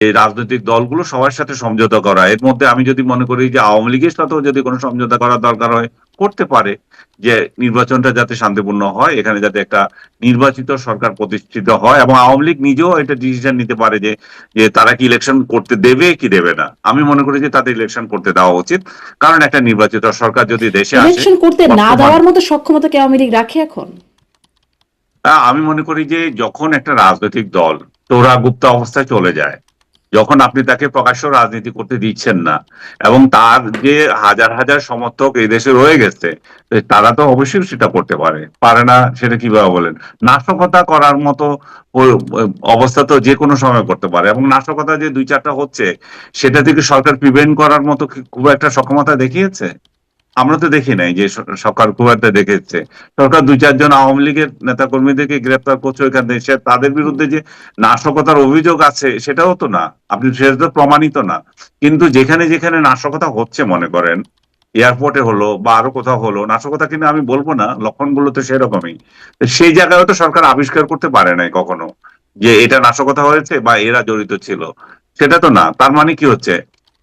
এই রাজনৈতিক দলগুলো সবার সাথে সমঝোতা করা। এর মধ্যে আমি যদি মনে করি যে আওয়ামী লীগের সাথেও যদি কোনো সমঝোতা করার দরকার হয় করতে পারে যে নির্বাচনটা যাতে শান্তিপূর্ণ হয় এখানে যাতে একটা নির্বাচিত সরকার প্রতিষ্ঠিত হয় এবং আওয়ামী লীগ নিজেও এটা ডিসিশন নিতে পারে যে যে তারা কি ইলেকশন করতে দেবে কি দেবে না। আমি মনে করি যে তাদের ইলেকশন করতে দেওয়া উচিত। কারণ একটা নির্বাচিত সরকার যদি দেশে ইলেকশন করতে না দেওয়ার মতো সক্ষমতা কি আওয়ামী লীগ রাখে এখন? আমি মনে করি যে যখন একটা রাজনৈতিক দল তোরা গুপ্ত অবস্থায় চলে যায় যখন আপনি তাকে প্রকাশ্য রাজনীতি করতে দিচ্ছেন না, এবং তার যে হাজার হাজার সমর্থক এই দেশে রয়ে গেছে তারা তো অবশ্যই সেটা করতে পারে। পারে না, সেটা কীভাবে বলেন? নাশকতা করার মতো অবস্থা তো যে কোনো সময় করতে পারে, এবং নাশকতা যে দুই চারটা হচ্ছে, সেটা থেকে সরকার প্রিভেন্ট করার মতো খুব একটা সক্ষমতা দেখিয়েছে? আমরা তো দেখি নাই যে সরকার খুব একটা দেখেছে। সরকার দুই চারজন আওয়ামী লীগের নেতা কর্মীদেরকে গ্রেপ্তার করছে ওইখান থেকে। তাদের বিরুদ্ধে যে নাশকতার অভিযোগ আছে, সেটাও তো না। আপনি সেটা তো প্রমাণিত না। কিন্তু যেখানে যেখানে নাশকতা হচ্ছে মনে করেন, এয়ারপোর্টে হলো বা আরও কোথাও হলো, নাশকতা কিন্তু আমি বলব না, লক্ষণগুলো তো সেরকমই। সেই জায়গায় তো সরকার আবিষ্কার করতে পারে নাই কখনো যে এটা নাশকতা হয়েছে বা এরা জড়িত ছিল। সেটা তো না। তার মানে কি হচ্ছে?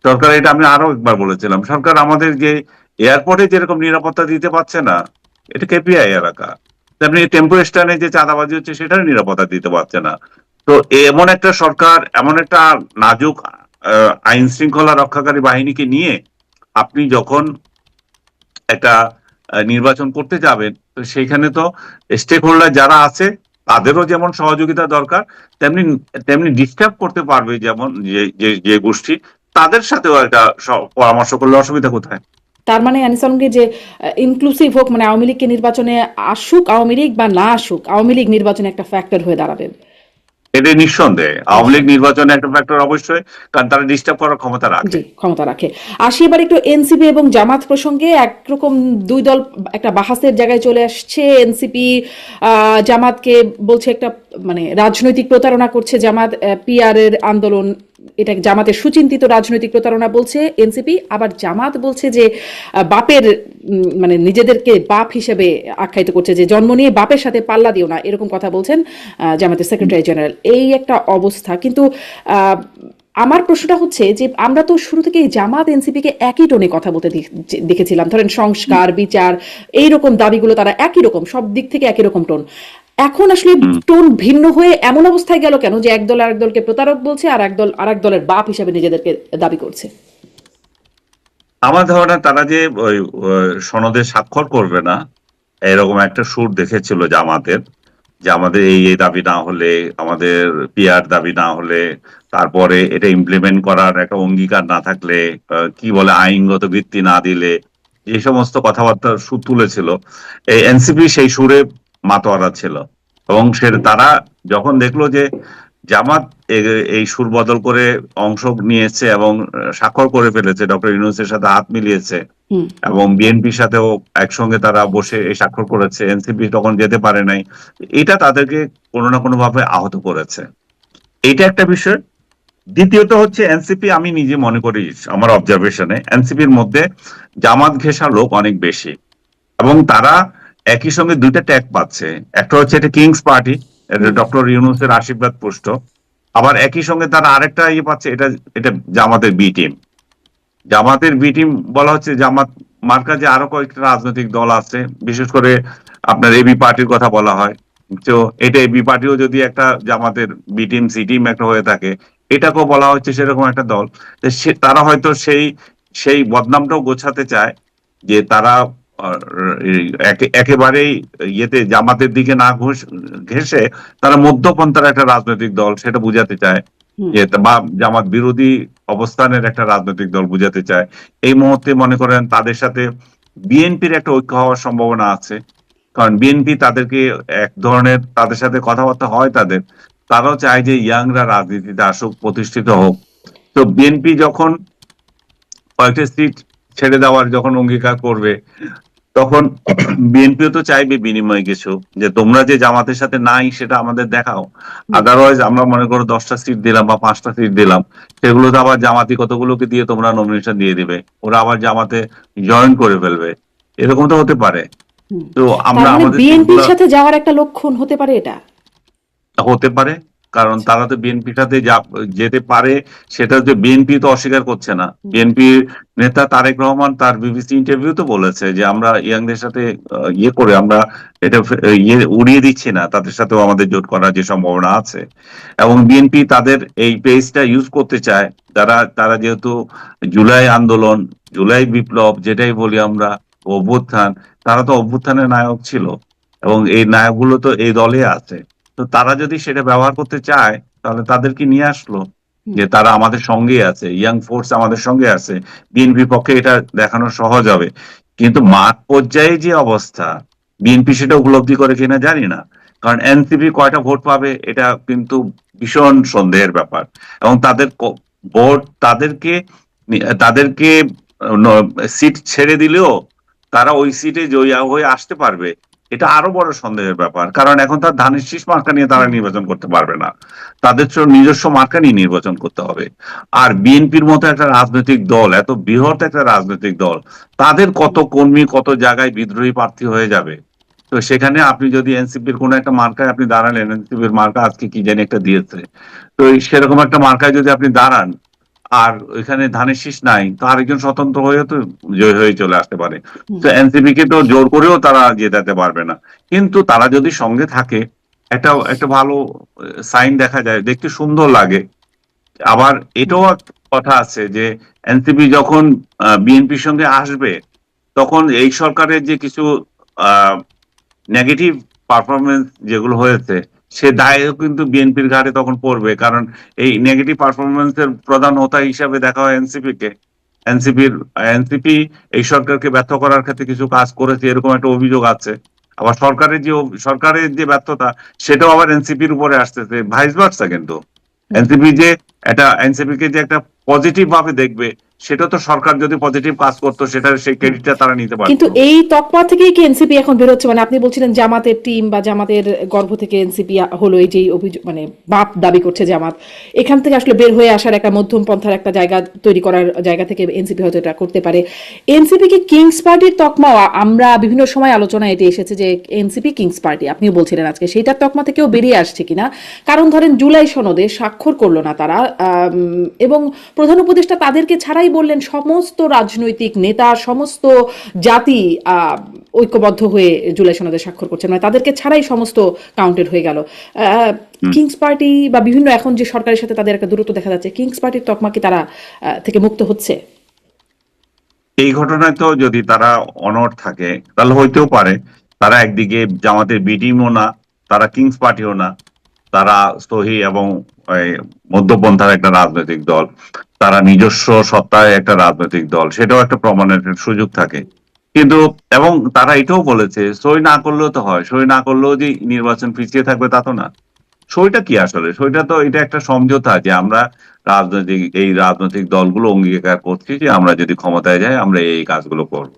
সরকার এটা আমি আরও একবার বলেছিলাম। সরকার আমাদের যে এয়ারপোর্টে যেরকম নিরাপত্তা দিতে পারছে না, এটা কেপিআই এলাকা। তেমনি টেম্পো স্ট্যান্ডে যে চাঁদাবাজি হচ্ছে সেটার নিরাপত্তা দিতে পারছে না। তো এমন একটা সরকার, এমন একটা নাজুক আইন শৃঙ্খলা রক্ষাকারী বাহিনীকে নিয়ে আপনি যখন একটা নির্বাচন করতে যাবেন, তো সেইখানে তো স্টেক হোল্ডার যারা আছে, তাদেরও যেমন সহযোগিতা দরকার, তেমনি তেমনি ডিস্টার্ব করতে পারবে যেমন যে- যে গোষ্ঠী, তাদের সাথেও একটা পরামর্শ করলে অসুবিধা কোথায়? তার মানে আনিসালমকে যে ইনক্লুসিভ হোক মানে আওয়ামী লীগকে নির্বাচনে আসুক আওয়ামী লীগ বা না আসুক আওয়ামী লীগ নির্বাচনে একটা ফ্যাক্টর হয়ে দাঁড়াবে। এটা নিঃসন্দেহে আওয়ামী লীগ নির্বাচনে একটা ফ্যাক্টর অবশ্যই কারণ তারা ডিস্টার্ব করার ক্ষমতা রাখে। ক্ষমতা রাখে। আসি এবার একটু এনসিপি এবং জামাত প্রসঙ্গে একরকম দুই দল একটা বাহাসের জায়গায় চলে আসছে। এনসিপি জামাতকে বলছে একটা মানে রাজনৈতিক প্রতারণা করছে জামাত পিআর এর আন্দোলন এটা জামাতের সুচিন্তিত রাজনৈতিক প্রতারণা বলছে এনসিপি, আবার জামাত বলছে যে বাপের মানে নিজেদেরকে বাপ হিসেবে আখ্যায়িত করছে যে, জন্ম নিয়ে বাপের সাথে পাল্লা দিও না, এরকম কথা বলছেন জামাতের সেক্রেটারি জেনারেল। এই একটা অবস্থা। কিন্তু আমার প্রশ্নটা হচ্ছে যে আমরা তো শুরু থেকে জামাত এনসিপি কে একই টোনে কথা বলতে দেখ- দেখেছিলাম। ধরেন সংস্কার বিচার এই রকম দাবিগুলো তারা একই রকম সব দিক থেকে একই রকম টোন। এখন আসলে টোন ভিন্ন হয়ে এমন অবস্থায় গেল কেন যে একদল আরেক দলকে প্রতারক বলছে আর একদল আরেক দলের বাপ হিসাবে নিজেদেরকে দাবি করছে? আমার ধারণা তারা যে সনদে স্বাক্ষর করবে না এরকম একটা সুর দেখেছিল জামাতের। যে আমাদের এই এই দাবি না হলে, আমাদের পিআর দাবি না হলে, তারপরে এটা ইমপ্লিমেন্ট করার একটা অঙ্গীকার না থাকলে কি বলে আইনগত ভিত্তি না দিলে যে সমস্ত কথাবার্তা সুর তুলেছিল। এই এনসিপি সেই সুরে মাতোয়ারা ছিল। এবং সে তারা যখন দেখল যে জামাত এই সুর বদল করে অংশ নিয়েছে এবং স্বাক্ষর করে ফেলেছে ডক্টর ইউনুসের সাথে হাত মিলিয়েছে। এবং বিএনপির সাথেও একসঙ্গে তারা বসে এই স্বাক্ষর করেছে এনসিপি তখন যেতে পারে নাই। এটা তাদেরকে কোনো না কোনো ভাবে আহত করেছে। এটা একটা বিষয়। দ্বিতীয়ত হচ্ছে এনসিপি আমি নিজে মনে করি আমার অবজারভেশনে এনসিপির মধ্যে জামাত ঘেঁষা লোক অনেক বেশি। এবং তারা একই সঙ্গে দুইটা ট্যাগ পাচ্ছে। একটা হচ্ছে এটা কিংস পার্টি ডক্টর ইউনুসের আশীর্বাদ পুষ্ট। আবার একই সঙ্গে তারা আরেকটা ইয়ে পাচ্ছে, এটা এটা জামাতের বি টিম। জামাতের বি টিম বলা হচ্ছে জামাত মার্কা যে আরও কয়েকটা রাজনৈতিক দল আছে, বিশেষ করে আপনার এবি পার্টির কথা বলা হয়। তো এটা এবি পার্টিও যদি একটা জামাতের বি টিম, সি টিম একটা হয়ে থাকে, এটাকেও বলা হচ্ছে সেরকম একটা দল। তারা হয়তো সেই সেই বদনামটাও গোছাতে চায় যে তারা একেবারেই ইয়েতে জামাতের দিকে না ঘুষ ঘেসে তারা মধ্যপন্থার একটা রাজনৈতিক দল সেটা বুঝাতে চায়। যে বা জামাত বিরোধী অবস্থানের একটা রাজনৈতিক দল বুঝাতে চায়। এই মুহূর্তে মনে করেন তাদের সাথে বিএনপির একটা ঐক্য হওয়ার সম্ভাবনা আছে। কারণ বিএনপি তাদেরকে এক ধরনের তাদের সাথে কথাবার্তা হয় তাদের। তারাও চায় যে ইয়াংরা রাজনীতিতে আসুক প্রতিষ্ঠিত হোক। তো বিএনপি যখন কয়েকটা সিট ছেড়ে দেওয়ার যখন অঙ্গীকার করবে তখন বিএনপিও তো চাইবে বিনিময় কিছু যে তোমরা যে জামাতের সাথে নাই সেটা আমাদের দেখাও। আদারওয়াইজ আমরা মনে করো দশটা সিট দিলাম বা পাঁচটা সিট দিলাম সেগুলো তো আবার জামাতি কতগুলোকে দিয়ে তোমরা নমিনেশন দিয়ে দিবে? ওরা আবার জামাতে জয়েন করে ফেলবে। এরকম তো হতে পারে। তো আমরা আমাদের বিএনপির সাথে যাওয়ার একটা লক্ষণ হতে পারে এটা? হতে পারে। কারণ তারা তো বিএনপির সাথে যা- যেতে পারে সেটা যে বিএনপি তো অস্বীকার করছে না। বিএনপি নেতা তারেক রহমান তার বিবিসি ইন্টারভিউ তো বলেছে যে আমরা ইয়াংদের সাথে ইয়ে করে আমরা এটা ইয়ে উড়িয়ে দিচ্ছি না তাদের সাথেও আমাদের জোট করার যে সম্ভাবনা আছে। এবং বিএনপি তাদের এই পেজটা ইউজ করতে চায়। যারা তারা যেহেতু জুলাই আন্দোলন জুলাই বিপ্লব যেটাই বলি আমরা অভ্যুত্থান তারা তো অভ্যুত্থানের নায়ক ছিল। এবং এই নায়কগুলো তো এই দলে আছে। তো তারা যদি সেটা ব্যবহার করতে চায় তাহলে তাদেরকে নিয়ে আসলো যে তারা আমাদের সঙ্গে আছে ইয়াং ফোর্স আমাদের সঙ্গে আছে বিএনপি পক্ষে এটা দেখানো সহজ হবে। কিন্তু মাঠ পর্যায়ে যে অবস্থা বিএনপি সেটা উপলব্ধি করে কিনা জানি না। কারণ এনসিপি কয়টা ভোট পাবে এটা কিন্তু ভীষণ সন্দেহের ব্যাপার। এবং তাদের ভোট তাদেরকে তাদেরকে সিট ছেড়ে দিলেও তারা ওই সিটে জয়ী হয়ে আসতে পারবে। এটা আরও বড় সন্দেহের ব্যাপার। কারণ এখন তার ধানের শীষ মার্কা নিয়ে তারা নির্বাচন করতে পারবে না। তাদের নিজস্ব মার্কা নিয়ে নির্বাচন করতে হবে। আর বিএনপির মতো একটা রাজনৈতিক দল, এত বৃহৎ একটা রাজনৈতিক দল, তাদের কত কর্মী কত জায়গায় বিদ্রোহী প্রার্থী হয়ে যাবে? তো সেখানে আপনি যদি এনসিপির কোন একটা মার্কায় আপনি দাঁড়ালেন, এনসিপির মার্কা আজকে কি জানি একটা দিয়েছে। তো সেরকম একটা মার্কায় যদি আপনি দাঁড়ান আর ওইখানে ধানের শীষ নাই তো আরেকজন স্বতন্ত্র হয়ে তো জয় হয়ে চলে আসতে পারে। তো এনসিপি কে তো জোর করেও তারা জেতাতে পারবে না। কিন্তু তারা যদি সঙ্গে থাকে একটা একটা ভালো সাইন দেখা যায় দেখতে সুন্দর লাগে। আবার এটাও কথা আছে যে এনসিপি যখন বিএনপির সঙ্গে আসবে তখন এই সরকারের যে কিছু নেগেটিভ পারফরমেন্স যেগুলো হয়েছে সে দায়ও কিন্তু বিএনপির ঘাড়ে তখন পড়বে কারণ এই নেগেটিভ পারফরমেন্সের প্রধান হোতা হিসাবে দেখা হয় এনসিপি কে। এনসিপির এনসিপি এই সরকারকে ব্যর্থ করার ক্ষেত্রে কিছু কাজ করেছে এরকম একটা অভিযোগ আছে। আবার সরকারের যে সরকারের যে ব্যর্থতা সেটাও আবার এনসিপির উপরে আসতেছে ভাইস ভার্সা কিন্তু। এনসিপি যে এটা এনসিপি কে যে একটা পজিটিভ ভাবে দেখবে, সেটা তো সরকার যদি পজিটিভ কাজ করতো, সেটা সেই ক্রেডিটটা তারা নিতে পারতো। কিন্তু এই তকমা থেকেই কি এনসিপি এখন বেরোচ্ছে? মানে আপনি বলছিলেন জামাতের টিম বা জামাতের গর্ভ থেকে এনসিপি হলো এই যে অভিযোগ মানে বাপ দাবি করছে জামাত। এখান থেকে আসলে বের হয়ে আসার একটা মধ্যম পন্থার একটা জায়গা তৈরি করার জায়গা থেকে এনসিপি হয়তো এটা করতে পারে। এনসিপি কি কিংস পার্টির তকমা? আমরা বিভিন্ন সময় আলোচনায় এটি এসেছে যে এনসিপি কিংস পার্টি আপনিও বলছিলেন আজকে সেইটার তকমা থেকেও বেরিয়ে আসছে কিনা? কারণ ধরেন জুলাই সনদে স্বাক্ষর করল না তারা। এবং প্রধান উপদেষ্টা তাদেরকে ছাড়াই বললেন সমস্ত রাজনৈতিক নেতা সমস্ত জাতি ঐক্যবদ্ধ হয়ে জুলাই সনদে স্বাক্ষর করছেন। মানে তাদেরকে ছাড়াই সমস্ত কাউন্টেড হয়ে গেল। কিংস পার্টি বা বিভিন্ন এখন যে সরকারের সাথে তাদের একটা দূরত্ব দেখা যাচ্ছে কিংস পার্টির তকমা কি তারা থেকে মুক্ত হচ্ছে? এই ঘটনায় তো যদি তারা অনড় থাকে তাহলে হইতেও পারে। তারা একদিকে জামাতের বি টিমও না তারা কিংস পার্টিও না। তারা সহি এবং মধ্যপন্থার একটা রাজনৈতিক দল, তারা নিজস্ব সত্তায় একটা রাজনৈতিক দল, সেটাও একটা প্রমাণের সুযোগ থাকে। কিন্তু, এবং তারা এটাও বলেছে, সই না করলেও তো হয়, সই না করলেও যে নির্বাচন পিছিয়ে থাকবে তা তো না। সইটা কি আসলে? সইটা তো, এটা একটা সমঝোতা যে আমরা রাজনৈতিক, এই রাজনৈতিক দলগুলো অঙ্গীকার করছি যে আমরা যদি ক্ষমতায় যাই, আমরা এই কাজগুলো করব।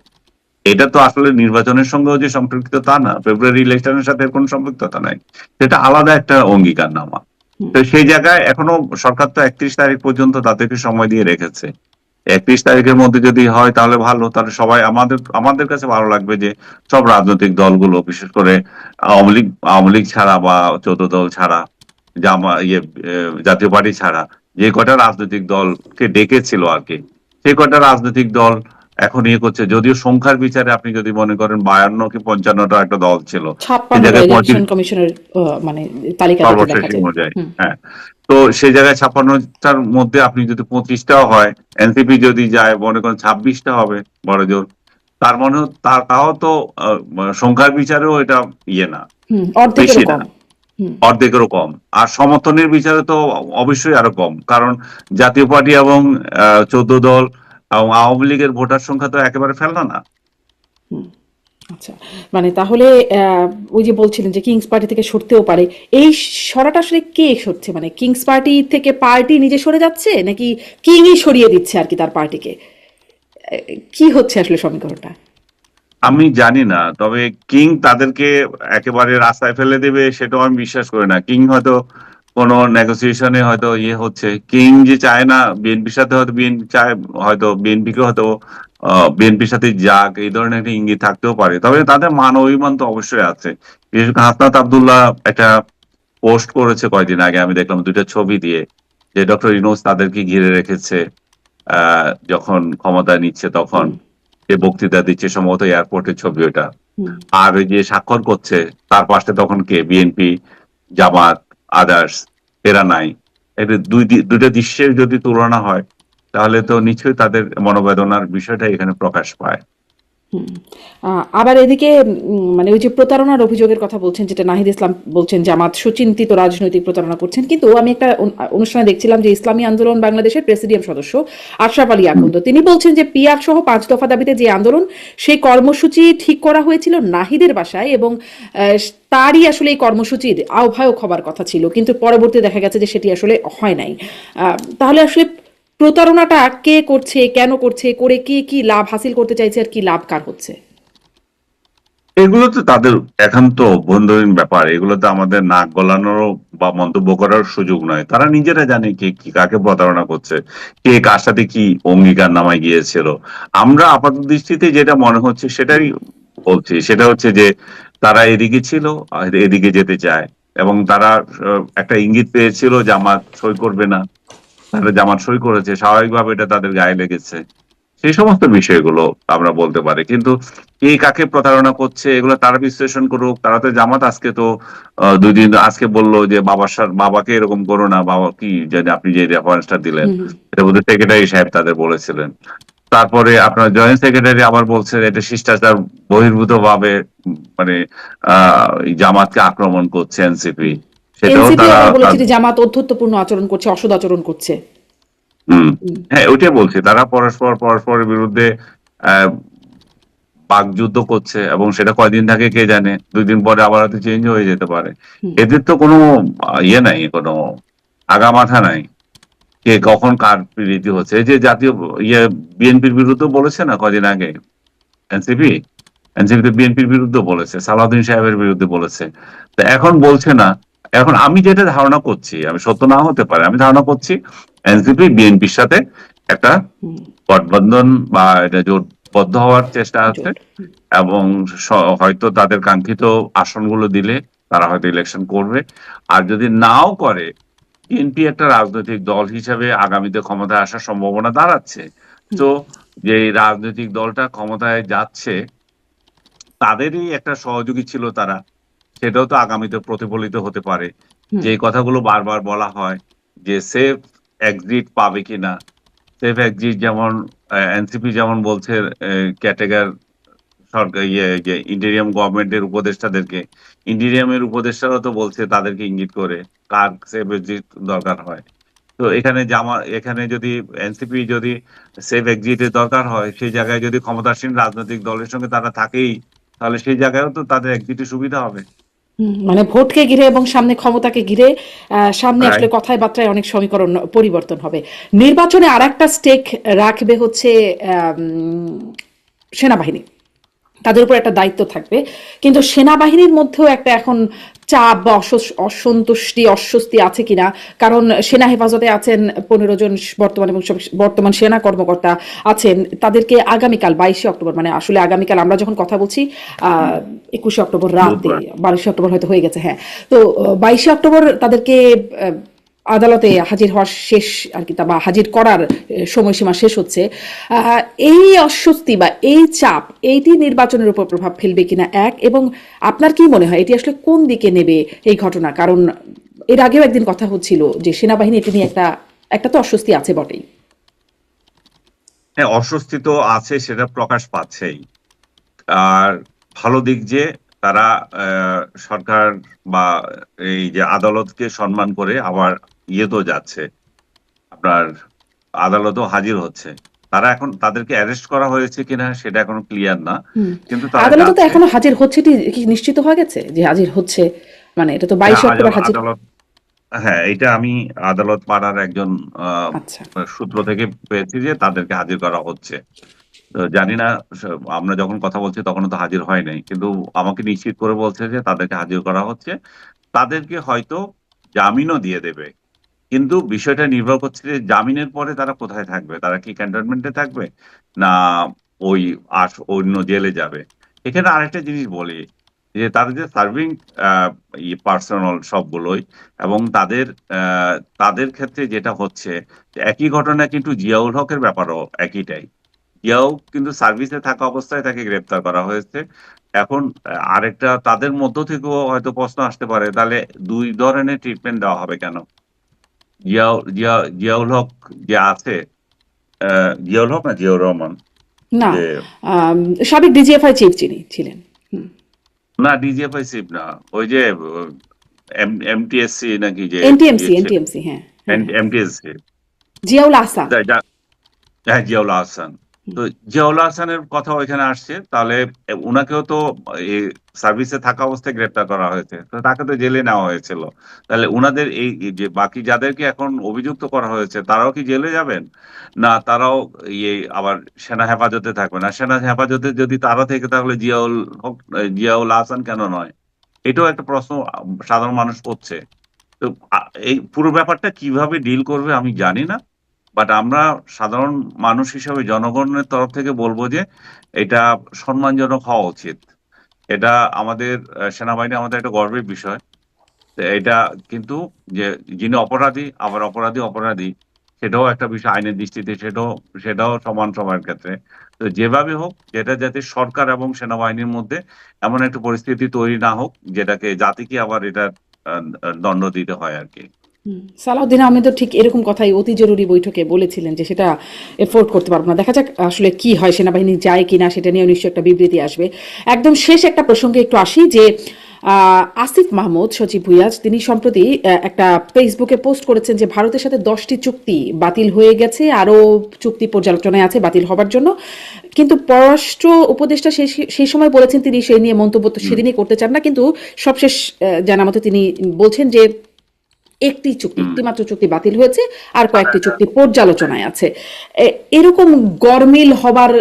এটা তো আসলে নির্বাচনের সঙ্গেও যে সম্পৃক্ত তা না ফেব্রুয়ারি ইলেকশনের সাথে কোনো সম্পৃক্ততা নাই। সেটা আলাদা একটা অঙ্গীকার নামা তো সেই জায়গায় এখনও সরকার তো একত্রিশ তারিখ পর্যন্ত তাদেরকে সময় দিয়ে রেখেছে। একত্রিশ তারিখের মধ্যে যদি হয় তাহলে ভালো তাহলে সবাই আমাদের আমাদের কাছে ভালো লাগবে যে সব রাজনৈতিক দলগুলো বিশেষ করে আওয়ামী লীগ আওয়ামী লীগ ছাড়া বা চৌদ্দ দল ছাড়া জামা ইয়ে জাতীয় পার্টি ছাড়া যে কটা রাজনৈতিক দলকে ডেকেছিল আর কি সেই কটা রাজনৈতিক দল এখন ইয়ে করছে। যদিও সংখ্যার বিচারে আপনি যদি মনে করেন বায়ান্ন কি পঞ্চান্নটা একটা দল ছিল কমিশনের মানে তালিকা। হ্যাঁ। তো সেই জায়গায় ছাপ্পান্নটার মধ্যে আপনি যদি পঁচিশটাও হয় এনসিপি যদি যায় মনে করেন ছাব্বিশটা হবে বড় জোর তার মনে হয়- তা- তাও তো সংখ্যার বিচারেও এটা ইয়ে না বেশি না। অর্ধেকেরও কম। আর সমর্থনের বিচারে তো অবশ্যই আরও কম কারণ জাতীয় পার্টি এবং চোদ্দ দল আওয়ামী লীগের ভোটার সংখ্যা তো একেবারে ফেলনা না। আচ্ছা। মানে তাহলে ওই যে বলছিলেন যে কিংস পার্টি থেকে সরতেও পারে এই সরাটা আসলে কে সরছে? মানে কিংস পার্টি থেকে পার্টি নিজে সরে যাচ্ছে নাকি কিংই সরিয়ে দিচ্ছে আর কি তার পার্টিকে? কি হচ্ছে আসলে সমীকরণটা? আমি জানি না তবে কিং তাদেরকে একেবারে রাস্তায় ফেলে দেবে সেটাও আমি বিশ্বাস করি না। কিং হয়তো কোনো নেগোসিয়েশনে হয়তো ইয়ে হচ্ছে। কিং যে চায় না বিএনপির সাথে হয়তো বিএনপি চায় হয়তো বিএনপিকে হয়তো বিএনপির সাথে যাক এই ধরনের একটা ইঙ্গিত থাকতেও পারে। তবে তাদের মান অভিমান তো অবশ্যই আছে। বিশেষ করে হাসনাত আবদুল্লাহ একটা পোস্ট করেছে কয়েকদিন আগে আমি দেখলাম দুইটা ছবি দিয়ে যে ডক্টর ইনোস তাদেরকে ঘিরে রেখেছে আহ, যখন ক্ষমতা নিচ্ছে তখন। যে বক্তৃতা দিচ্ছে সম্ভবত এয়ারপোর্টের ছবি ওটা আর ওই যে স্বাক্ষর করছে তার পাশে তখন কে? বিএনপি জামাত আদার্স এরা নাই। এটা দুই দুইটা দৃশ্যের যদি তুলনা হয়, তাহলে তো নিশ্চয়ই তাদের মনোবেদনার বিষয়টা এখানে প্রকাশ পায়। আবার এদিকে মানে ওই যে প্রতারণার অভিযোগের কথা বলছেন যেটা নাহিদ ইসলাম বলছেন জামাত সুচিন্তিত রাজনৈতিক প্রতারণা করছেন কিন্তু আমি একটা অনুষ্ঠানে দেখছিলাম যে ইসলামী আন্দোলন বাংলাদেশের প্রেসিডিয়াম সদস্য আশরাফ আলী আকন্দ। তিনি বলছেন যে পিয়ার সহ পাঁচ দফা দাবিতে যে আন্দোলন সেই কর্মসূচি ঠিক করা হয়েছিল নাহিদের বাসায় এবং তারই আসলে এই কর্মসূচির আহ্বায়ক হবার কথা ছিল কিন্তু পরবর্তী দেখা গেছে যে সেটি আসলে হয় নাই। তাহলে আসলে প্রতারণাটা কে করছে, কেন করছে, করে কে কি লাভ হাসিল করতে চাইছে আর কি লাভ কার হচ্ছে? এগুলো তো তাদের একান্ত অভ্যন্তরীণ ব্যাপার। এগুলো তো আমাদের নাক গলানোর বা মন্তব্য করার সুযোগ নয়। তারা নিজেরা জানে কে কি, কাকে প্রতারণা করছে, কে কার সাথে কি অঙ্গীকার নামায় গিয়েছিল। আমরা আপাত দৃষ্টিতে যেটা মনে হচ্ছে সেটাই বলছি। সেটা হচ্ছে যে তারা এদিকে ছিল এদিকে যেতে চায়। এবং তারা একটা ইঙ্গিত পেয়েছিল যে আমার সই করবে না। তারা জামাত সই করেছে স্বাভাবিকভাবে এটা তাদের গায়ে লেগেছে। সেই সমস্ত বিষয়গুলো আমরা বলতে পারি। কিন্তু কে কাকে প্রতারণা করছে এগুলো তারা বিশ্লেষণ করুক। তারা তো জামাত আজকে তো দুই দিন আজকে বলল যে বাবার সাথে বাবাকে এরকম করো না বাবা কি জানি আপনি যে রেফারেন্সটা দিলেন। এটা বোধহয় সেক্রেটারি সাহেব তাদের বলেছিলেন। তারপরে আপনার জয়েন্ট সেক্রেটারি আবার বলছেন এটা শিষ্টাচার বহির্ভূত ভাবে মানে আহ জামাতকে আক্রমণ করছে এনসিপি সেটাও তারা বলেছে যে জামাত অধ্যত্বপূর্ণ আচরণ করছে অসদ আচরণ করছে। হ্যাঁ ওইটাই বলছি তারা পরস্পর পরস্পরের বিরুদ্ধে বাকযুদ্ধ করছে এবং সেটা কয়দিন থাকে কে জানে দুই দিন পরে আবার হয়তো চেঞ্জ হয়ে যেতে পারে। এদের তো কোনো ইয়ে নাই কোনো আগামাথা নাই। কে কখন কার প্রীতি হচ্ছে এই যে জাতীয় ইয়ে বিএনপির বিরুদ্ধে বলেছে না কদিন আগে? এনসিপি? এনসিপি তো বিএনপির বিরুদ্ধে বলেছে সালাউদ্দিন সাহেবের বিরুদ্ধে বলেছে। তো এখন বলছে না এখন আমি যেটা ধারণা করছি আমি সত্য না হতে পারে আমি ধারণা করছি এনসিপি বিএনপির সাথে একটা গঠবন্ধন বা এটা জোটবদ্ধ হওয়ার চেষ্টা আছে এবং হয়তো তাদের কাঙ্ক্ষিত আসনগুলো দিলে তারা হয়তো ইলেকশন করবে। আর যদি নাও করে বিএনপি একটা রাজনৈতিক দল হিসাবে আগামীতে ক্ষমতায় আসার সম্ভাবনা দাঁড়াচ্ছে। তো যে রাজনৈতিক দলটা ক্ষমতায় যাচ্ছে তাদেরই একটা সহযোগী ছিল তারা। সেটাও তো আগামীতে প্রতিফলিত হতে পারে। যে কথাগুলো বারবার বলা হয় যে সেফ এক্সিট পাবে কিনা। সেফ এক্সিট যেমন এনসিপি যেমন বলছে ক্যাটেগার সরকার ইয়ে যে ইন্টেরিয়াম গভর্নমেন্টের উপদেষ্টাদেরকে। ইন্টেরিয়ামের উপদেষ্টারা তো বলছে তাদেরকে ইঙ্গিত করে কার সেফ এক্সিট দরকার হয়। তো এখানে জামা এখানে যদি এনসিপি যদি সেফ এক্সিটের দরকার হয় সেই জায়গায় যদি ক্ষমতাসীন রাজনৈতিক দলের সঙ্গে তারা থাকেই তাহলে সেই জায়গায়ও তো তাদের এক্সিটের সুবিধা হবে। মানে ভোটকে ঘিরে এবং সামনে ক্ষমতাকে ঘিরে আহ, সামনে আসলে কথায় বার্তায় অনেক সমীকরণ পরিবর্তন হবে। নির্বাচনে আর একটা স্টেক রাখবে হচ্ছে সেনাবাহিনী। তাদের উপর একটা দায়িত্ব থাকবে। কিন্তু সেনাবাহিনীর মধ্যেও একটা এখন চাপ বা অসন্তুষ্টি অস্বস্তি আছে কিনা? কারণ সেনা হেফাজতে আছেন পনেরো জন বর্তমান এবং বর্তমান সেনা কর্মকর্তা আছেন। তাদেরকে আগামীকাল বাইশে অক্টোবর মানে আসলে আগামীকাল আমরা যখন কথা বলছি আহ একুশে অক্টোবর রাতে বারোশে বাইশে অক্টোবর হয়তো হয়ে গেছে হ্যাঁ। তো বাইশে অক্টোবর তাদেরকে আদালতে হাজির হওয়ার শেষ আর কি বা হাজির করার সময়সীমা শেষ হচ্ছে। এই অস্বস্তি বা এই চাপ এইটি নির্বাচনের উপর প্রভাব ফেলবে কিনা এক? এবং আপনার কি মনে হয়, এটি আসলে কোন দিকে নেবে এই ঘটনা? কারণ এর আগেও একদিন কথা হচ্ছিল যে সেনাবাহিনী এটি নিয়ে একটা একটা তো অস্বস্তি আছে বটেই। হ্যাঁ অস্বস্তি তো আছে, সেটা প্রকাশ পাচ্ছেই। আর ভালো দিক যে তারা সরকার বা এই যে আদালতকে সম্মান করে আবার ইয়ে তো যাচ্ছে। আপনার আদালতও হাজির হচ্ছে। তারা এখন তাদেরকে অ্যারেস্ট করা হয়েছে কিনা সেটা এখনও ক্লিয়ার না। কিন্তু আদালতে তো এখনও হাজির হচ্ছে কি নিশ্চিত হয়ে গেছে যে হাজির হচ্ছে? মানে এটা তো বাইশে হ্যাঁ, অক্টোবর হাজির হ্যাঁ এটা আমি আদালত পাড়ার একজন আচ্ছা। সূত্র থেকে পেয়েছি যে তাদেরকে হাজির করা হচ্ছে। জানি না আমরা যখন কথা বলছি তখন তো হাজির হয় নাই। কিন্তু আমাকে নিশ্চিত করে বলছে যে তাদেরকে হাজির করা হচ্ছে। তাদেরকে হয়তো জামিনও দিয়ে দেবে। কিন্তু বিষয়টা নির্ভর করছে যে জামিনের পরে তারা কোথায় থাকবে? তারা কি ক্যান্টনমেন্টে থাকবে? না ওই আস, অন্য জেলে যাবে? এখানে আরেকটা জিনিস বলি, যে তাদের যে সার্ভিং পার্সোনাল সবগুলোই এবং তাদের তাদের ক্ষেত্রে যেটা হচ্ছে, একই ঘটনা কিন্তু জিয়াউল হকের ব্যাপারও একইটাই। জিয়াও কিন্তু সার্ভিসে থাকা অবস্থায় তাকে গ্রেপ্তার করা হয়েছে। এখন আরেকটা তাদের মধ্য থেকেও হয়তো প্রশ্ন আসতে পারে তাহলে দুই ধরনের ট্রিটমেন্ট দেওয়া হবে কেন? জিয়াউ জিয়া জিয়াউল হক যে আছে জিয়াউল হক না জিয়াউর রহমান? না সাবেক ডিজিএফআই চিফ যিনি ছিলেন। না ডিজিএফআই সিপ না ওই যে এমটিএসসি নাকি যে এনটিএমসি এনটিএমসি হ্যাঁ হ্যাঁ। এমটিএসসি। জিয়াউল আহসান। হ্যাঁ জিয়াউল আহসান। তো জিয়াউল আহসানের কথা ওইখানে আসছে, তাহলে উনাকেও তো সার্ভিসে থাকা অবস্থায় গ্রেপ্তার করা হয়েছে। তো তাকে তো জেলে নেওয়া হয়েছিল। তাহলে উনাদের এই যে বাকি যাদেরকে এখন অভিযুক্ত করা হয়েছে, তারাও কি জেলে যাবেন? না, তারাও ইয়ে আবার সেনা হেফাজতে থাকবে না। সেনা হেফাজতে যদি তারা থেকে, তাহলে জিয়াউল হক জিয়াউল আহসান কেন নয়? এটাও একটা প্রশ্ন সাধারণ মানুষ করছে। তো এই পুরো ব্যাপারটা কীভাবে ডিল করবে আমি জানি না। বাট আমরা সাধারণ মানুষ হিসেবে জনগণের তরফ থেকে বলব যে এটা সম্মানজনক হওয়া উচিত। এটা আমাদের সেনাবাহিনী আমাদের একটা গর্বের বিষয়। এটা কিন্তু যে যিনি অপরাধী, আবার অপরাধী অপরাধী, সেটাও একটা বিষয় আইনের দৃষ্টিতে, সেটাও সেটাও সমান সবার ক্ষেত্রে। তো যেভাবে হোক, যেটা যাতে সরকার এবং সেনাবাহিনীর মধ্যে এমন একটা পরিস্থিতি তৈরি না হোক, যেটাকে জাতিকে আবার এটা দণ্ড দিতে হয় আর কি। সালাউদ্দিন আহমেদও ঠিক এরকম কথাই অতি জরুরি বৈঠকে বলেছিলেন যে সেটা এফোর্ড করতে পারব না। দেখা যাক আসলে কি হয় সেনাবাহিনী যায় কিনা সেটা নিয়ে নিশ্চয়ই একটা বিবৃতি আসবে। একদম শেষ একটা প্রসঙ্গে একটু আসি যে আসিফ মাহমুদ সচিব ভুইয়াজ তিনি সম্প্রতি একটা ফেসবুকে পোস্ট করেছেন যে ভারতের সাথে দশটি চুক্তি বাতিল হয়ে গেছে আরও চুক্তি পর্যালোচনায় আছে বাতিল হবার জন্য। কিন্তু পররাষ্ট্র উপদেষ্টা সেই সেই সময় বলেছেন তিনি সেই নিয়ে মন্তব্য তো সেদিনই করতে চান না কিন্তু সবশেষ জানা মতে তিনি বলছেন যে একটি চুক্তি একটিমাত্র চুক্তি বাতিল হয়েছে আর কয়েকটি চুক্তি পর্যালোচনায় আছে। এরকম গরমিল হবার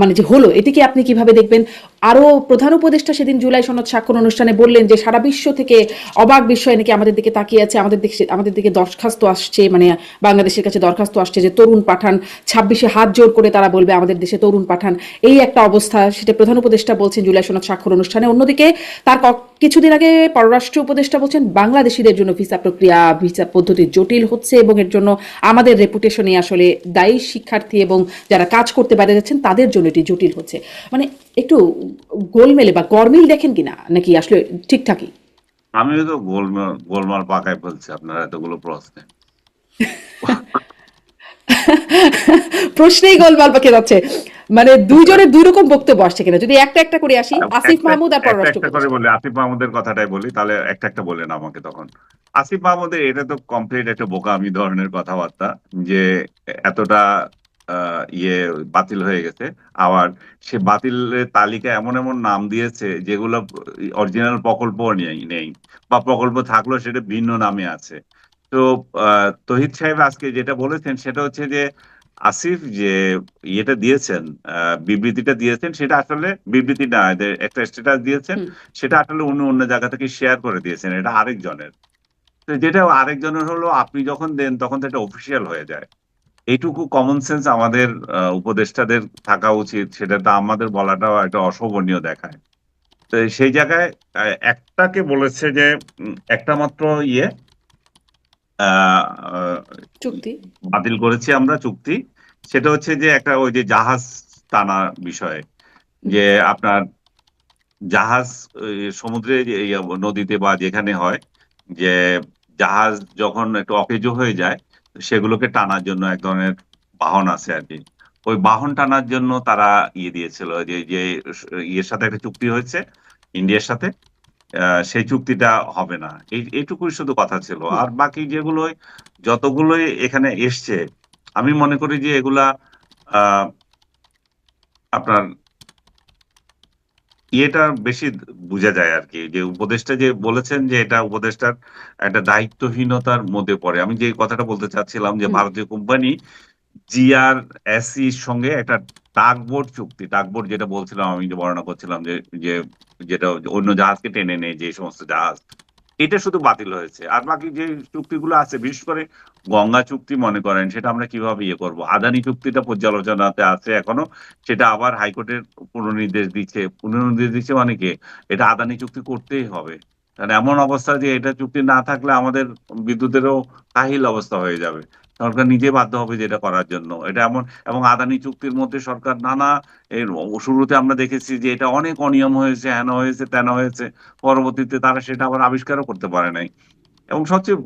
মানে যে হলো এটিকে আপনি কীভাবে দেখবেন? আরও প্রধান উপদেষ্টা সেদিন জুলাই সনদ স্বাক্ষর অনুষ্ঠানে বললেন যে সারা বিশ্ব থেকে অবাক বিষয় নাকি আমাদের দিকে তাকিয়ে আছে, আমাদের দিকে আমাদের দিকে দরখাস্ত আসছে মানে বাংলাদেশের কাছে দরখাস্ত আসছে যে তরুণ পাঠান ছাব্বিশে হাত জোর করে তারা বলবে আমাদের দেশে তরুণ পাঠান। এই একটা অবস্থা, সেটা প্রধান উপদেষ্টা বলছেন জুলাই সনদ স্বাক্ষর অনুষ্ঠানে। অন্যদিকে তার কিছুদিন আগে পররাষ্ট্র উপদেষ্টা বলছেন, বাংলাদেশিদের জন্য ভিসা প্রক্রিয়া, ভিসা পদ্ধতি জটিল হচ্ছে এবং এর জন্য আমাদের রেপুটেশনে আসলে দায়ী শিক্ষার্থী এবং যারা কাজ করতে বাইরে যাচ্ছেন, তাদের জন্য এটি জটিল হচ্ছে। মানে একটু গোলমেলে বা গরমিল দেখেন কিনা? নাকি আসলে ঠিকঠাকই? আমিও তো গোলমাল গোলমাল পাকায় ফেলছি আপনার এতগুলো প্রশ্নে। প্রশ্নেই গোলমাল পাকে যাচ্ছে। মানে দুইজনের দুই রকম বক্তব্য আসছে কিনা? যদি একটা একটা করে আসি আসিফ মাহমুদ আর পররাষ্ট্র বলি আসিফ মাহমুদের কথাটাই বলি তাহলে একটা একটা বলেন আমাকে তখন। আসিফ মাহমুদের এটা তো কমপ্লিট একটা বোকামি ধরনের কথাবার্তা যে এতটা ইয়ে বাতিল হয়ে গেছে। আবার সে বাতিলের তালিকা এমন এমন নাম দিয়েছে যেগুলো অরিজিনাল প্রকল্প নেই নেই বা প্রকল্প থাকলেও সেটা ভিন্ন নামে আছে। তো তহিদ সাহেব আজকে যেটা বলেছেন সেটা হচ্ছে যে আসিফ যে ইয়েটা দিয়েছেন আহ, বিবৃতিটা দিয়েছেন সেটা আসলে বিবৃতি না একটা স্ট্যাটাস দিয়েছেন সেটা আসলে অন্য অন্য জায়গা থেকে শেয়ার করে দিয়েছেন এটা আরেকজনের। তো যেটা আরেকজনের হলো আপনি যখন দেন তখন তো এটা অফিসিয়াল হয়ে যায়। এইটুকু কমন সেন্স আমাদের উপদেষ্টাদের থাকা উচিত। সেটা তো আমাদের বলাটাও একটা অশোভনীয় দেখায়। তো সেই জায়গায় একটাকে বলেছে যে একটা মাত্র ইয়ে চুক্তি। বাতিল করেছি আমরা চুক্তি। সেটা হচ্ছে যে একটা ওই যে জাহাজ টানা বিষয়ে। যে আপনার জাহাজ সমুদ্রে এই নদীতে বা যেখানে হয় যে জাহাজ যখন একটু অকেজো হয়ে যায় সেগুলোকে টানার জন্য এক ধরনের বাহন আছে আর কি। ওই বাহন টানার জন্য তারা ইয়ে দিয়েছিল যে যে ইয়ের সাথে একটা চুক্তি হয়েছে ইন্ডিয়ার সাথে। আহ, সেই চুক্তিটা হবে না। এই এইটুকুই শুধু কথা ছিল। আর বাকি যেগুলো যতগুলোই এখানে এসছে আমি মনে করি যে এগুলা আহ, আপনার ইয়েটা বেশি বুঝা যায় আর কি যে উপদেষ্টা যে বলেছেন যে এটা উপদেষ্টার একটা দায়িত্বহীনতার মধ্যে পড়ে। আমি যে কথাটা বলতে চাচ্ছিলাম যে ভারতীয় কোম্পানি জিআর এসির সঙ্গে একটা টাকবোর্ড চুক্তি টাকবোর্ড যেটা বলছিলাম আমি যে বর্ণনা করছিলাম যে যে যেটা অন্য জাহাজকে টেনে নেয় যে সমস্ত জাহাজ। এটা শুধু বাতিল হয়েছে। আর বাকি যে চুক্তিগুলো আছে, বিশেষ করে গঙ্গা চুক্তি মনে করেন, সেটা আমরা কীভাবে ইয়ে করব? আদানি চুক্তিটা পর্যালোচনাতে আছে এখনও, সেটা আবার হাইকোর্টের পুনর্নির্দেশ দিচ্ছে। পুনর্নির্দেশ দিচ্ছে মানে কি? এটা আদানি চুক্তি করতেই হবে। কারণ এমন অবস্থা যে এটা চুক্তি না থাকলে আমাদের বিদ্যুতেরও কাহিল অবস্থা হয়ে যাবে। সরকার নিজে বাধ্য হবে যেটা করার জন্য। এটা এমন, এবং আদানি চুক্তির মধ্যে সরকার নানা এর শুরুতে আমরা দেখেছি যে এটা অনেক অনিয়ম হয়েছে, হেন হয়েছে, তেন হয়েছে, পরবর্তীতে তারা সেটা আবার আবিষ্কারও করতে পারে নাই। এবং সবচেয়ে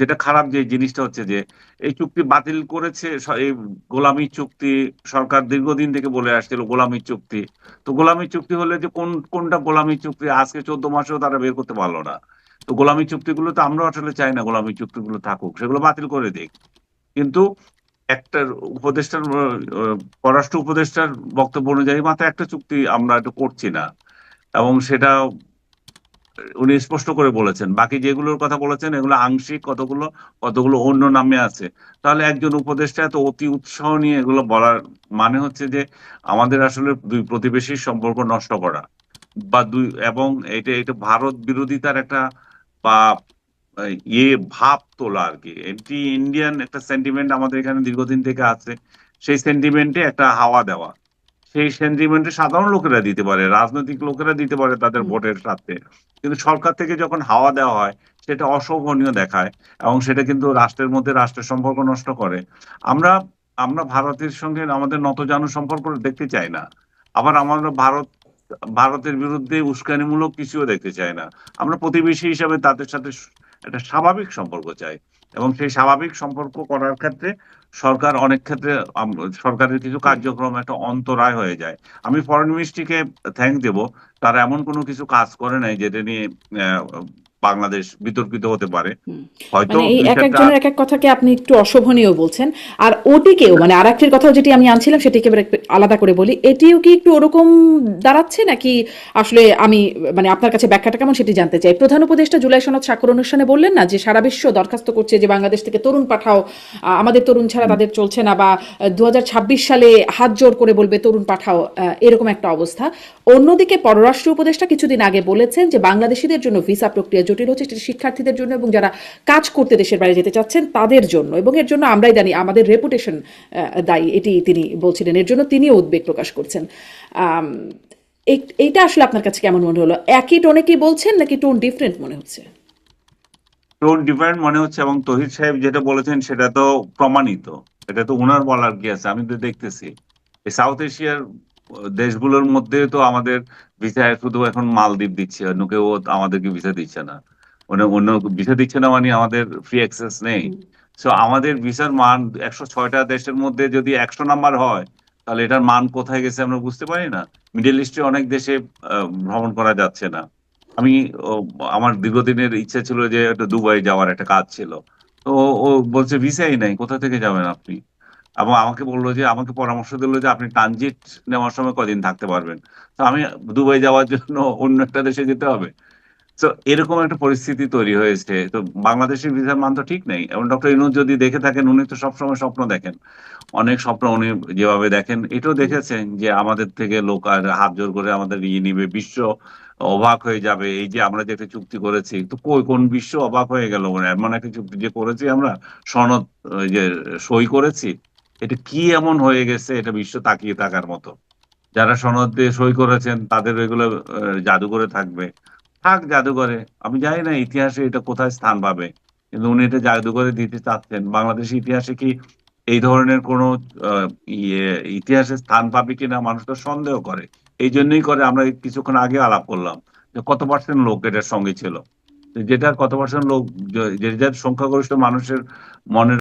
যেটা খারাপ যে জিনিসটা হচ্ছে যে এই চুক্তি বাতিল করেছে, এই গোলামি চুক্তি সরকার দীর্ঘদিন থেকে বলে আসছিল গোলামি চুক্তি। তো গোলামি চুক্তি হলে যে কোন, কোনটা গোলামি চুক্তি? আজকে চোদ্দ মাসেও তারা বের করতে পারল না। তো গোলামি চুক্তিগুলো তো আমরা আসলে চাই না গোলামি চুক্তিগুলো থাকুক, সেগুলো বাতিল করে দিক কিন্তু একটা উপদেষ্টার পররাষ্ট্র উপদেষ্টার বক্তব্য অনুযায়ী মাত্র একটা চুক্তি আমরা এটা করছি না। এবং সেটা উনি স্পষ্ট করে বলেছেন। বাকি যেগুলোর কথা বলেছেন, এগুলো আংশিক কতগুলো কতগুলো অন্য নামে আছে। তাহলে একজন উপদেষ্টা এত অতি উৎসাহ নিয়ে এগুলো বলার মানে হচ্ছে যে আমাদের আসলে দুই প্রতিবেশীর সম্পর্ক নষ্ট করা। বা দুই, এবং এটা এটা ভারত বিরোধিতার একটা বা ইয়ে ভাব তোলা আর কি। এন্টি ইন্ডিয়ান একটা সেন্টিমেন্ট আমাদের এখানে দীর্ঘদিন থেকে আছে। সেই সেন্টিমেন্টে একটা হাওয়া দেওয়া। সেই সেন্টিমেন্টে সাধারণ লোকেরা দিতে পারে রাজনৈতিক লোকেরা দিতে পারে তাদের ভোটের সাথে কিন্তু সরকার থেকে যখন হাওয়া দেওয়া হয় সেটা অশোভনীয় দেখায় এবং সেটা কিন্তু রাষ্ট্রের মধ্যে রাষ্ট্রের সম্পর্ক নষ্ট করে। আমরা আমরা ভারতের সঙ্গে আমাদের নতজানু সম্পর্ক দেখতে চাই না। আবার আমরা ভারত ভারতের বিরুদ্ধে উস্কানিমূলক কিছুও দেখতে চায় না। আমরা প্রতিবেশী হিসাবে তাদের সাথে একটা স্বাভাবিক সম্পর্ক চাই এবং সেই স্বাভাবিক সম্পর্ক করার ক্ষেত্রে সরকার অনেক ক্ষেত্রে সরকারের কিছু কার্যক্রম একটা অন্তরায় হয়ে যায়। আমি ফরেন মিনিস্ট্রিকে থ্যাংক দেব, তারা এমন কোনো কিছু কাজ করে নাই যেটা নিয়ে বাংলাদেশ বিতর্কিত হতে পারে। হয়তো মানে এক একজনের এক এক কথাকে আপনি একটু অশোভনীয় বলছেন। আর ওটিকেও মানে আর একটির কথা যেটি আমি আনছিলাম সেটিকে আলাদা করে বলি এটিও কি একটু ওরকম দাঁড়াচ্ছে নাকি আসলে আমি মানে আপনার কাছে ব্যাখ্যাটা কেমন সেটি জানতে চাই। প্রধান উপদেষ্টা জুলাই সনদ স্বাক্ষর অনুষ্ঠানে বললেন না যে সারা বিশ্ব দরখাস্ত করছে যে বাংলাদেশ থেকে তরুণ পাঠাও আমাদের তরুণ ছাড়া তাদের চলছে না বা দু হাজার ছাব্বিশ সালে হাত জোর করে বলবে তরুণ পাঠাও এরকম একটা অবস্থা। অন্যদিকে পররাষ্ট্র উপদেষ্টা কিছুদিন আগে বলেছেন যে বাংলাদেশিদের জন্য ভিসা প্রক্রিয়া জটিল হচ্ছে সেটা শিক্ষার্থীদের জন্য এবং যারা কাজ করতে দেশের বাইরে যেতে চাচ্ছেন তাদের জন্য। এবং এর জন্য আমরাই জানি আমাদের রেপুটেশন দায়ী, এটি তিনি বলছিলেন। এর জন্য তিনিও উদ্বেগ প্রকাশ করছেন। এইটা আসলে আপনার কাছে কেমন মনে হলো? একই টোনে কি বলছেন নাকি টোন ডিফারেন্ট মনে হচ্ছে? টোন ডিফারেন্ট মনে হচ্ছে এবং তহিদ সাহেব যেটা বলেছেন সেটা তো প্রমাণিত। এটা তো ওনার বলার কি আছে? আমি তো দেখতেছি। সাউথ এশিয়ার দেশগুলোর মধ্যে তো আমাদের ভিসা শুধু এখন মালদ্বীপ দিচ্ছে অন্য কেউ আমাদেরকে ভিসা দিচ্ছে না। অন্য অন্য ভিসা দিচ্ছে না মানে আমাদের ফ্রি অ্যাক্সেস নেই। সো আমাদের ভিসার মান একশো ছয়টা দেশের মধ্যে যদি একশো নাম্বার হয় তাহলে এটার মান কোথায় গেছে আমরা বুঝতে পারি না। মিডল ইস্টে অনেক দেশে ভ্রমণ করা যাচ্ছে না। আমি আমার দীর্ঘদিনের ইচ্ছা ছিল যে একটা দুবাই যাওয়ার একটা কাজ ছিল। তো ও বলছে ভিসাই নাই কোথা থেকে যাবেন আপনি? এবং আমাকে বলল যে, আমাকে পরামর্শ দিল যে, আপনি ট্রানজিট নেওয়ার সময় কদিন থাকতে পারবেন। তো আমি দুবাই যাওয়ার জন্য অন্য একটা দেশে যেতে হবে। তো এরকম একটা পরিস্থিতি তৈরি হয়েছে। তো বাংলাদেশের ভিসার মান তো ঠিক নেই। এবং ডক্টর ইনুজ যদি দেখে থাকেন, উনি তো সবসময় স্বপ্ন দেখেন। অনেক স্বপ্ন উনি যেভাবে দেখেন, এটাও দেখেছেন যে, আমাদের থেকে লোক আর হাত জোর করে আমাদের ইয়ে নিবে। বিশ্ব অবাক হয়ে যাবে। এই যে আমরা যে একটা চুক্তি করেছি, তো কই, কোন বিশ্ব অবাক হয়ে গেল? মানে এমন একটা চুক্তি যে করেছি আমরা, সনদ যে সই করেছি এটা কি এমন হয়ে গেছে এটা বিশ্ব তাকিয়ে থাকার মতো? যারা সনদ দিয়ে সই করেছেন, তাদের এগুলো জাদুঘরে থাকবে। থাক জাদুঘরে। আমি জানি না ইতিহাসে এটা কোথায় স্থান পাবে, কিন্তু উনি এটা জাদুঘরে দিতে চাচ্ছেন। বাংলাদেশের ইতিহাসে কি এই ধরনের কোনো ইয়ে ইতিহাসে স্থান পাবে কিনা মানুষ তো সন্দেহ করে। এই জন্যই করে আমরা কিছুক্ষণ আগে আলাপ করলাম যে কত পার্সেন্ট লোক এটার সঙ্গে ছিল। যেটা কত পার্সেন্ট লোক যে যার সংখ্যাগরিষ্ঠ মানুষের মনের